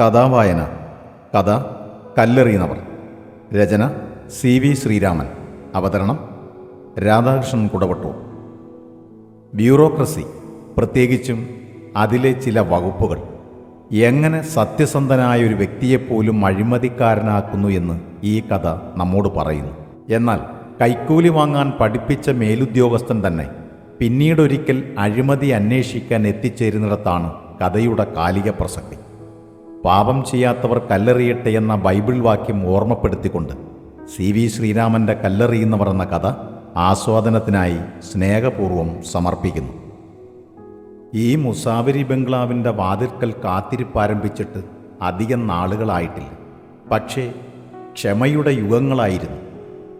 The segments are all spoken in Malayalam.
കഥാവായന കഥ കല്ലെറിയുന്നവർ. രചന സി വി ശ്രീരാമൻ. അവതരണം രാധാകൃഷ്ണൻ കുടവട്ടൂർ. ബ്യൂറോക്രസി പ്രത്യേകിച്ചും അതിലെ ചില വകുപ്പുകൾ. എങ്ങനെ സത്യസന്ധനായ ഒരു വ്യക്തിയെപ്പോലും അഴിമതിക്കാരനാക്കുന്നു എന്ന് ഈ കഥ നമ്മോട് പറയുന്നു. എന്നാൽ കൈക്കൂലി വാങ്ങാൻ പഠിപ്പിച്ച മേലുദ്യോഗസ്ഥൻ തന്നെ പിന്നീടൊരിക്കൽ അഴിമതി അന്വേഷിക്കാൻ എത്തിച്ചേരുന്നിടത്താണ് കഥയുടെ കാലിക പ്രസക്തി. പാപം ചെയ്യാത്തവർ കല്ലെറിയട്ടെ എന്ന ബൈബിൾ വാക്യം ഓർമ്മപ്പെടുത്തിക്കൊണ്ട് സി വി ശ്രീരാമന്റെ കല്ലെറിയുന്നവർ എന്ന കഥ ആസ്വാദനത്തിനായി സ്നേഹപൂർവം സമർപ്പിക്കുന്നു. ഈ മുസാവരി ബംഗ്ലാവിന്റെ വാതിൽക്കൽ കാത്തിരിപ്പാരംഭിച്ചിട്ട് അധികം നാളുകളായിട്ടില്ല. പക്ഷേ ക്ഷമയുടെ യുഗങ്ങളായിരുന്നു.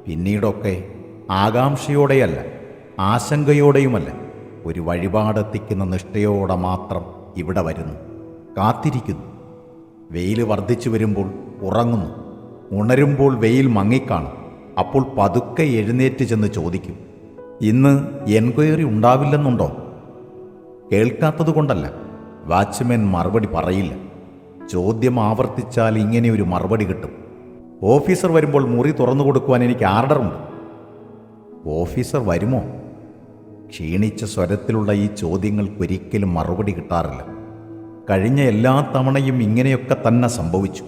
പിന്നീടൊക്കെ ആകാംക്ഷയോടെയല്ല ആശങ്കയോടെയുമല്ല ഒരു വഴിപാടെത്തിക്കുന്ന നിഷ്ഠയോടെ മാത്രം ഇവിടെ വരുന്നു കാത്തിരിക്കുന്നു. വെയിൽ വർദ്ധിച്ചു വരുമ്പോൾ ഉറങ്ങുന്നു. ഉണരുമ്പോൾ വെയിൽ മങ്ങിക്കാണും. അപ്പോൾ പതുക്കെ എഴുന്നേറ്റ് ചെന്ന് ചോദിക്കും ഇന്ന് എൻക്വയറി ഉണ്ടാവില്ലെന്നുണ്ടോ? കേൾക്കാത്തത് കൊണ്ടല്ല വാച്ച്മാൻ മറുപടി പറയില്ല. ചോദ്യം ആവർത്തിച്ചാൽ ഇങ്ങനെ ഒരു മറുപടി കിട്ടും. ഓഫീസർ വരുമ്പോൾ മുറി തുറന്നു കൊടുക്കുവാൻ എനിക്ക് ആർഡറുണ്ട് ഓഫീസർ വരുമോ? ക്ഷീണിച്ച സ്വരത്തിലുള്ള ഈ ചോദ്യങ്ങൾക്കൊരിക്കലും മറുപടി കിട്ടാറില്ല. കഴിഞ്ഞ എല്ലാ തവണയും ഇങ്ങനെയൊക്കെ തന്നെ സംഭവിച്ചു.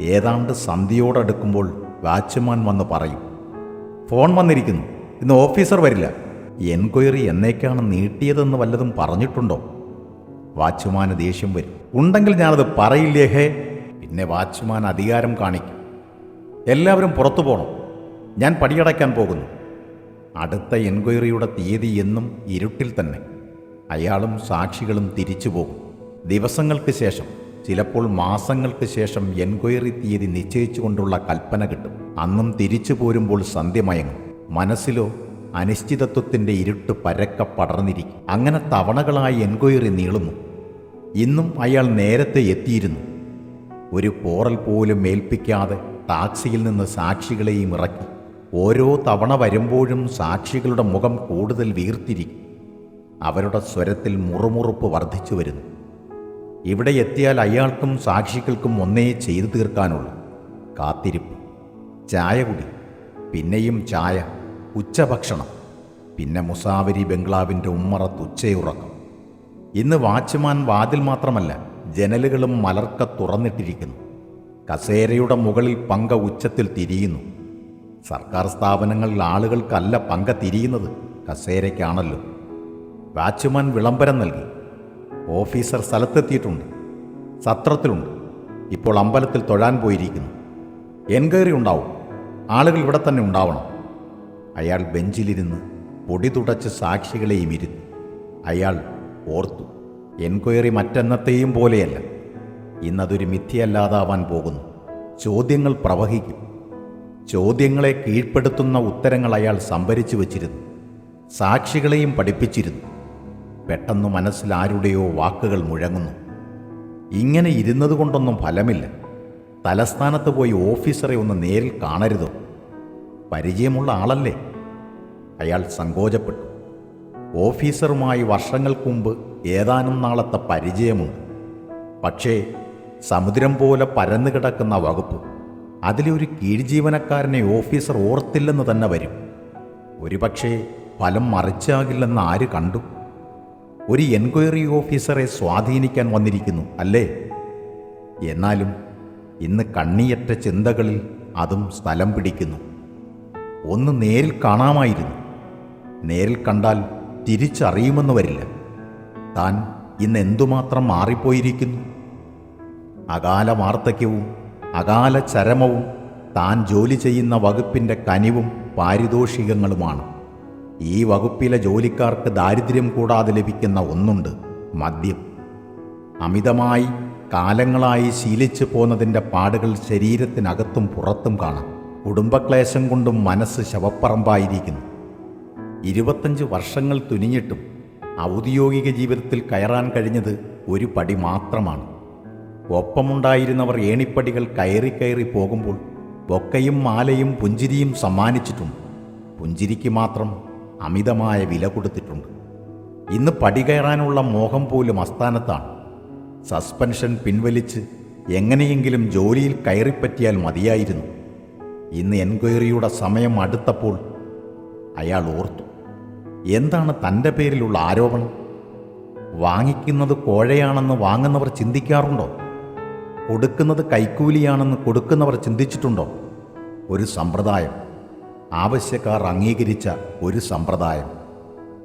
ഏതാണ്ട് സന്ധ്യയോടടുക്കുമ്പോൾ വാച്ച്മാൻ വന്ന് പറയും ഫോൺ വന്നിരിക്കുന്നു. ഇന്ന് ഓഫീസർ വരില്ല. എൻക്വയറി എന്നേക്കാണ് നീട്ടിയതെന്ന് വല്ലതും പറഞ്ഞിട്ടുണ്ടോ? വാച്ച്മാന് ദേഷ്യം വരും. ഉണ്ടെങ്കിൽ ഞാനത് പറയില്ലേ ഹേ? പിന്നെ വാച്ച്മാൻ അധികാരം കാണിക്കും. എല്ലാവരും പുറത്തു പോകണം ഞാൻ പടിയടയ്ക്കാൻ പോകുന്നു. അടുത്ത എൻക്വയറിയുടെ തീയതി എന്നും ഇരുട്ടിൽ തന്നെ. അയാളും സാക്ഷികളും തിരിച്ചു പോകും. ദിവസങ്ങൾക്ക് ശേഷം ചിലപ്പോൾ മാസങ്ങൾക്ക് ശേഷം എൻക്വയറി തീയതി നിശ്ചയിച്ചുകൊണ്ടുള്ള കൽപ്പന കിട്ടും. അന്നും തിരിച്ചു പോരുമ്പോൾ സന്ധ്യമയങ്ങും മനസ്സിലോ അനിശ്ചിതത്വത്തിന്റെ ഇരുട്ട് പരക്ക പടർന്നിരിക്കും. അങ്ങനെ തവണകളായി എൻക്വയറി നീളുന്നു. ഇന്നും അയാൾ നേരത്തെ എത്തിയിരുന്നു. ഒരു പോറൽ പോലും ഏൽപ്പിക്കാതെ ടാക്സിയിൽ നിന്ന് സാക്ഷികളെയും ഇറക്കി. ഓരോ തവണ വരുമ്പോഴും സാക്ഷികളുടെ മുഖം കൂടുതൽ വീർത്തിരിക്കും. അവരുടെ സ്വരത്തിൽ മുറുമുറുപ്പ് വർദ്ധിച്ചു വരുന്നു. ഇവിടെ എത്തിയാൽ അയാൾക്കും സാക്ഷികൾക്കും ഒന്നേ ചെയ്തു തീർക്കാനുള്ളൂ. കാത്തിരിപ്പ്. ചായ കുടി. പിന്നെയും ചായ. ഉച്ചഭക്ഷണം. പിന്നെ മുസാവരി ബംഗ്ലാവിന്റെ ഉമ്മറത്ത് ഉച്ചയുറക്കം. ഇന്ന് വാച്ച്മാൻ വാതിൽ മാത്രമല്ല ജനലുകളും മലർക്ക തുറന്നിട്ടിരിക്കുന്നു. കസേരയുടെ മുകളിൽ പങ്ക ഉച്ചത്തിൽ തിരിയുന്നു. സർക്കാർ സ്ഥാപനങ്ങളിൽ ആളുകൾക്കല്ല പങ്ക തിരിയുന്നത് കസേരയ്ക്കാണല്ലോ. വാച്ച്മാൻ വിളംബരം നൽകി. ഓഫീസർ സ്ഥലത്തെത്തിയിട്ടുണ്ട്. സത്രത്തിലുണ്ട്. ഇപ്പോൾ അമ്പലത്തിൽ തൊഴാൻ പോയിരിക്കുന്നു. എൻക്വയറി ഉണ്ടാവും. ആളുകൾ ഇവിടെ തന്നെ ഉണ്ടാവണം. അയാൾ ബെഞ്ചിലിരുന്ന് പൊടി തുടച്ച് സാക്ഷികളെയും ഇരുന്നു. അയാൾ ഓർത്തു എൻക്വയറി മറ്റെന്നത്തെയും പോലെയല്ല. ഇന്നതൊരു മിഥ്യയല്ലാതാവാൻ പോകുന്നു. ചോദ്യങ്ങൾ പ്രവഹിക്കും. ചോദ്യങ്ങളെ കീഴ്പ്പെടുത്തുന്ന ഉത്തരങ്ങൾ അയാൾ സംഭരിച്ചു വച്ചിരുന്നു. സാക്ഷികളെയും പഠിപ്പിച്ചിരുന്നു. പെട്ടെന്ന് മനസ്സിൽ ആരുടെയോ വാക്കുകൾ മുഴങ്ങുന്നു. ഇങ്ങനെ ഇരുന്നത് കൊണ്ടൊന്നും ഫലമില്ല. തലസ്ഥാനത്ത് പോയി ഓഫീസറെ ഒന്ന് നേരിൽ കാണരുതോ? പരിചയമുള്ള ആളല്ലേ? അയാൾ സങ്കോചപ്പെട്ടു. ഓഫീസറുമായി വർഷങ്ങൾക്ക് മുമ്പ് ഏതാനും നാളത്തെ പരിചയമുണ്ട്. പക്ഷേ സമുദ്രം പോലെ പരന്നു കിടക്കുന്ന വകുപ്പ് അതിലെ ഒരു കീഴ്ജീവനക്കാരനെ ഓഫീസർ ഓർത്തില്ലെന്ന് തന്നെ വരും. ഒരുപക്ഷേ ഫലം മറിച്ചാകില്ലെന്ന് ആര് കണ്ടു? ഒരു എൻക്വയറി ഓഫീസറെ സ്വാധീനിക്കാൻ വന്നിരിക്കുന്നു അല്ലേ? എന്നാലും ഇന്ന് കണ്ണിയറ്റ ചിന്തകളിൽ അതും സ്ഥലം പിടിക്കുന്നു. ഒന്ന് നേരിൽ കാണാമായിരുന്നു. നേരിൽ കണ്ടാൽ തിരിച്ചറിയുമെന്ന് വരില്ല. താൻ ഇന്ന് എന്തുമാത്രം മാറിപ്പോയിരിക്കുന്നു? അകാല വാർദ്ധക്യവും അകാല ചരമവും താൻ ജോലി ചെയ്യുന്ന വകുപ്പിന്റെ കനിവും പാരിതോഷികങ്ങളുമാണ്. ഈ വകുപ്പിലെ ജോലിക്കാർക്ക് ദാരിദ്ര്യം കൂടാതെ ലഭിക്കുന്ന ഒന്നുണ്ട് മദ്യം. അമിതമായി കാലങ്ങളായി ശീലിച്ചു പോന്നതിന്റെ പാടുകൾ ശരീരത്തിനകത്തും പുറത്തും കാണാം. കുടുംബക്ലേശം കൊണ്ടും മനസ്സ് ശവപ്പറമ്പായിരിക്കുന്നു. ഇരുപത്തഞ്ച് വർഷങ്ങൾ തുനിഞ്ഞിട്ടും ഔദ്യോഗിക ജീവിതത്തിൽ കയറാൻ കഴിഞ്ഞത് ഒരു പടി മാത്രമാണ്. ഒപ്പമുണ്ടായിരുന്നവർ ഏണിപ്പടികൾ കയറി കയറി പോകുമ്പോൾ ബൊക്കയും മാലയും പുഞ്ചിരിയും സമ്മാനിച്ചിട്ടുണ്ട്. പുഞ്ചിരിക്ക് മാത്രം അമിതമായ വില കൊടുത്തിട്ടുണ്ട്. ഇന്ന് പടി കയറാനുള്ള മോഹം പോലും അസ്ഥാനത്താണ് സസ്പെൻഷൻ പിൻവലിച്ച് എങ്ങനെയെങ്കിലും ജോലിയിൽ കയറിപ്പറ്റിയാൽ മതിയായിരുന്നു. ഇന്ന് എൻക്വയറിയുടെ സമയം അടുത്തപ്പോൾ അയാൾ ഓർത്തു. എന്താണ് തന്റെ പേരിലുള്ള ആരോപണം? വാങ്ങിക്കുന്നത് കോഴയാണെന്ന് വാങ്ങുന്നവർ ചിന്തിക്കാറുണ്ടോ? കൊടുക്കുന്നത് കൈക്കൂലിയാണെന്ന് കൊടുക്കുന്നവർ ചിന്തിച്ചിട്ടുണ്ടോ? ഒരു സമ്പ്രദായം. ആവശ്യക്കാർ അംഗീകരിച്ച ഒരു സമ്പ്രദായം.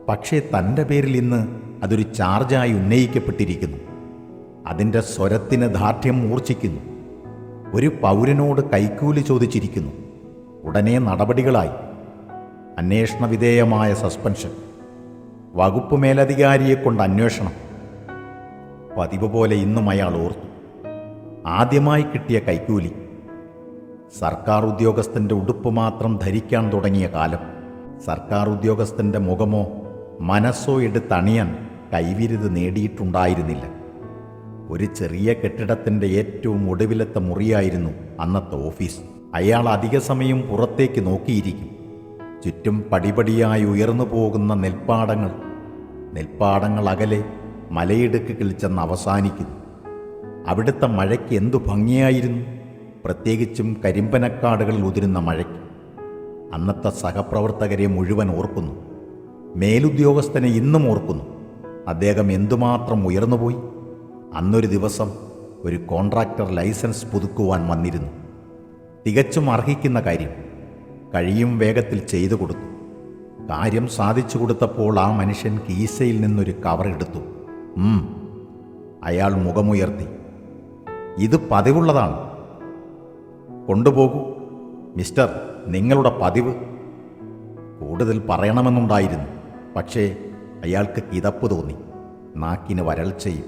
പക്ഷേ തന്റെ പേരിൽ ഇന്ന് അതൊരു ചാർജായി ഉന്നയിക്കപ്പെട്ടിരിക്കുന്നു. അതിന്റെ സ്വരത്തിന് ദാർഢ്യം മൂർച്ഛിക്കുന്നു. ഒരു പൗരനോട് കൈക്കൂലി ചോദിച്ചിരിക്കുന്നു. ഉടനെ നടപടികളായി. അന്വേഷണ വിധേയമായ സസ്പെൻഷൻ. വകുപ്പ് മേലധികാരിയെ കൊണ്ട് അന്വേഷണം. പതിവ് പോലെ ഇന്നും അയാൾ ഓർത്തു. ആദ്യമായി കിട്ടിയ കൈക്കൂലി. സർക്കാർ ഉദ്യോഗസ്ഥന്റെ ഉടുപ്പ് മാത്രം ധരിക്കാൻ തുടങ്ങിയ കാലം സർക്കാർ ഉദ്യോഗസ്ഥന്റെ മുഖമോ മനസ്സോ എടുത്തണിയാൻ കൈവിരുത് നേടിയിട്ടുണ്ടായിരുന്നില്ല. ഒരു ചെറിയ കെട്ടിടത്തിന്റെ ഏറ്റവും ഒടുവിലത്തെ മുറിയായിരുന്നു അന്നത്തെ ഓഫീസ്. അയാൾ അധിക സമയം പുറത്തേക്ക് നോക്കിയിരിക്കും. ചുറ്റും പടിപടിയായി ഉയർന്നു പോകുന്ന നെൽപ്പാടങ്ങൾ നെൽപ്പാടങ്ങൾ അകലെ മലയിടുക്ക് കിളിച്ചെന്ന് അവസാനിക്കുന്നു. അവിടുത്തെ മഴയ്ക്ക് എന്തു ഭംഗിയായിരുന്നു. പ്രത്യേകിച്ചും കരിമ്പനക്കാടുകളിൽ ഉതിരുന്ന മഴയ്ക്ക്. അന്നത്തെ സഹപ്രവർത്തകരെ മുഴുവൻ ഓർക്കുന്നു. മേലുദ്യോഗസ്ഥനെ ഇന്നും ഓർക്കുന്നു. അദ്ദേഹം എന്തുമാത്രം ഉയർന്നുപോയി. അന്നൊരു ദിവസം ഒരു കോൺട്രാക്ടർ ലൈസൻസ് പുതുക്കുവാൻ വന്നിരുന്നു. തികച്ചും അർഹിക്കുന്ന കാര്യം കഴിയും വേഗത്തിൽ ചെയ്തു കൊടുത്തു. കാര്യം സാധിച്ചു കൊടുത്തപ്പോൾ ആ മനുഷ്യൻ കീസയിൽ നിന്നൊരു കവർ എടുത്തു. അയാൾ മുഖമുയർത്തി. ഇത് പതിവുള്ളതാണ്. കൊണ്ടുപോകൂ. മിസ്റ്റർ നിങ്ങളുടെ പതിവ്. കൂടുതൽ പറയണമെന്നുണ്ടായിരുന്നു. പക്ഷേ അയാൾക്ക് കിതപ്പ് തോന്നി. നാക്കിന് വരൾച്ചയും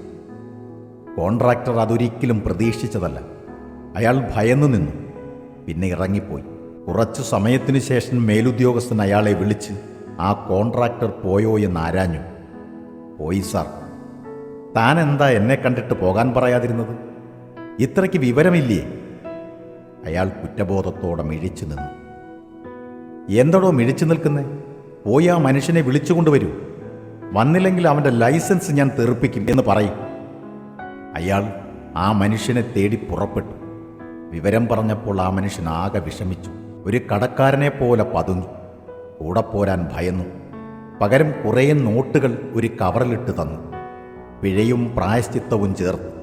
കോൺട്രാക്ടർ അതൊരിക്കലും പ്രതീക്ഷിച്ചതല്ല. അയാൾ ഭയന്നു നിന്നു. പിന്നെ ഇറങ്ങിപ്പോയി. കുറച്ചു സമയത്തിനു ശേഷം മേലുദ്യോഗസ്ഥൻ അയാളെ വിളിച്ച് ആ കോൺട്രാക്ടർ പോയോ എന്ന് ആരാഞ്ഞു. പോയി സാർ. താൻ എന്താ എന്നെ കണ്ടിട്ട് പോകാൻ പറയാതിരുന്നത്? ഇത്രയ്ക്ക് വിവരമില്ലേ? അയാൾ കുറ്റബോധത്തോടെ മിഴിച്ചു നിന്നു. എന്തടോ മിഴിച്ചു നിൽക്കുന്നേ? പോയി ആ മനുഷ്യനെ വിളിച്ചുകൊണ്ടുവരൂ വന്നില്ലെങ്കിൽ അവന്റെ ലൈസൻസ് ഞാൻ തെറിപ്പിക്കും എന്ന് പറയും. അയാൾ ആ മനുഷ്യനെ തേടി പുറപ്പെട്ടു. വിവരം പറഞ്ഞപ്പോൾ ആ മനുഷ്യൻ ആകെ വിഷമിച്ചു. ഒരു കടക്കാരനെ പോലെ പതുങ്ങി. കൂടെ പോരാൻ ഭയന്നു. പകരം കുറേ നോട്ടുകൾ ഒരു കവറിലിട്ട് തന്നു. പിഴയും പ്രായശ്ചിത്തവും ചേർത്ത്.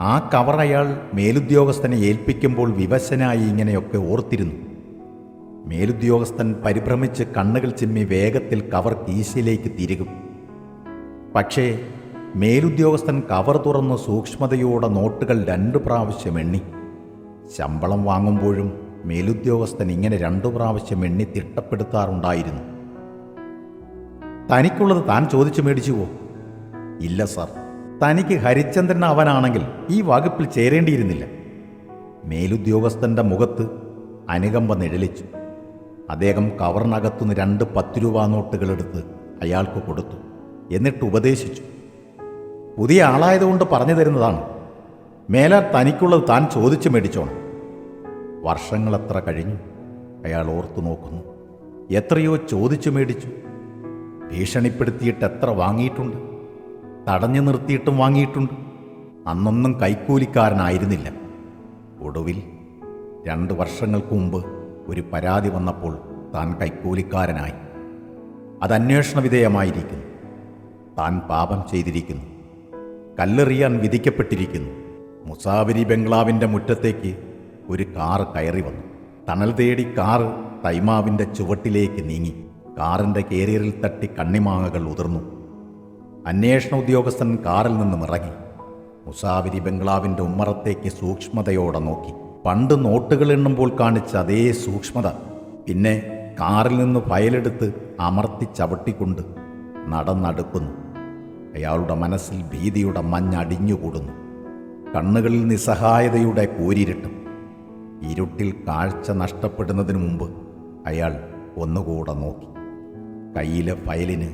ആ കവർ അയാൾ മേലുദ്യോഗസ്ഥനെ ഏൽപ്പിക്കുമ്പോൾ വിവശനായി ഇങ്ങനെയൊക്കെ ഓർത്തിരുന്നു. മേലുദ്യോഗസ്ഥൻ പരിഭ്രമിച്ച് കണ്ണുകൾ ചിമ്മി വേഗത്തിൽ കവർ കീശയിലേക്ക് തിരുകും. പക്ഷേ മേലുദ്യോഗസ്ഥൻ കവർ തുറന്ന് സൂക്ഷ്മതയോടെ നോട്ടുകൾ രണ്ടു പ്രാവശ്യം എണ്ണി. ശമ്പളം വാങ്ങുമ്പോഴും മേലുദ്യോഗസ്ഥൻ ഇങ്ങനെ രണ്ടു പ്രാവശ്യം എണ്ണി തിട്ടപ്പെടുത്താറുണ്ടായിരുന്നു. തനിക്കുള്ളത് താൻ ചോദിച്ചു മേടിച്ചുവോ? ഇല്ല സാർ. തനിക്ക് ഹരിചന്ദ്രൻ അവനാണെങ്കിൽ ഈ വകുപ്പിൽ ചേരേണ്ടിയിരുന്നില്ല. മേലുദ്യോഗസ്ഥന്റെ മുഖത്ത് അനുകമ്പ നിഴലിച്ചു. അദ്ദേഹം കവറിനകത്തുനിന്ന് രണ്ട് പത്ത് രൂപ നോട്ടുകളെടുത്ത് അയാൾക്ക് കൊടുത്തു. എന്നിട്ട് ഉപദേശിച്ചു. പുതിയ ആളായതുകൊണ്ട് പറഞ്ഞു തരുന്നതാണ്. മേല തനിക്കുള്ളത് താൻ ചോദിച്ചു മേടിച്ചോണം. വർഷങ്ങളെത്ര കഴിഞ്ഞു. അയാൾ ഓർത്തു നോക്കുന്നു. എത്രയോ ചോദിച്ചു മേടിച്ചു. ഭീഷണിപ്പെടുത്തിയിട്ട് എത്ര വാങ്ങിയിട്ടുണ്ട്? തടഞ്ഞു നിർത്തിയിട്ടും വാങ്ങിയിട്ടുണ്ട്. അന്നൊന്നും കൈക്കൂലിക്കാരനായിരുന്നില്ല. ഒടുവിൽ രണ്ട് വർഷങ്ങൾക്ക് മുമ്പ് ഒരു പരാതി വന്നപ്പോൾ താൻ കൈക്കൂലിക്കാരനായി. അത് അന്വേഷണ വിധേയമായിരിക്കുന്നു. താൻ പാപം ചെയ്തിരിക്കുന്നു. കല്ലെറിയാൻ വിധിക്കപ്പെട്ടിരിക്കുന്നു. മുസാവരി ബംഗ്ലാവിന്റെ മുറ്റത്തേക്ക് ഒരു കാറ് കയറി വന്നു. തണൽ തേടി കാറ് തൈമാവിന്റെ ചുവട്ടിലേക്ക് നീങ്ങി. കാറിന്റെ കേരിയറിൽ തട്ടി കണ്ണിമാങ്ങകൾ ഉതിർന്നു. അന്വേഷണ ഉദ്യോഗസ്ഥൻ കാറിൽ നിന്നും ഇറങ്ങി. മുസാവിരി ബംഗ്ലാവിന്റെ ഉമ്മറത്തേക്ക് സൂക്ഷ്മതയോടെ നോക്കി. പണ്ട് നോട്ടുകൾ എണ്ണുമ്പോൾ കാണിച്ച അതേ സൂക്ഷ്മത. പിന്നെ കാറിൽ നിന്ന് ഫയലെടുത്ത് അമർത്തി ചവിട്ടിക്കൊണ്ട് നടന്നടുക്കുന്നു. അയാളുടെ മനസ്സിൽ ഭീതിയുടെ മഞ്ഞടിഞ്ഞുകൂടുന്നു കണ്ണുകളിൽ നിസ്സഹായതയുടെ കൂരിരുട്ടും. ഇരുട്ടിൽ കാഴ്ച നഷ്ടപ്പെടുന്നതിന് മുമ്പ് അയാൾ ഒന്നുകൂടെ നോക്കി. കയ്യിലെ ഫയലിന്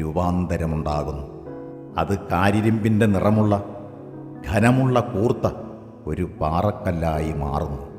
രൂപാന്തരമുണ്ടാകുന്നു. അത് കാരിരുമ്പിന്റെ നിറമുള്ള ഘനമുള്ള കൂർത്ത ഒരു പാറക്കല്ലായി മാറുന്നു.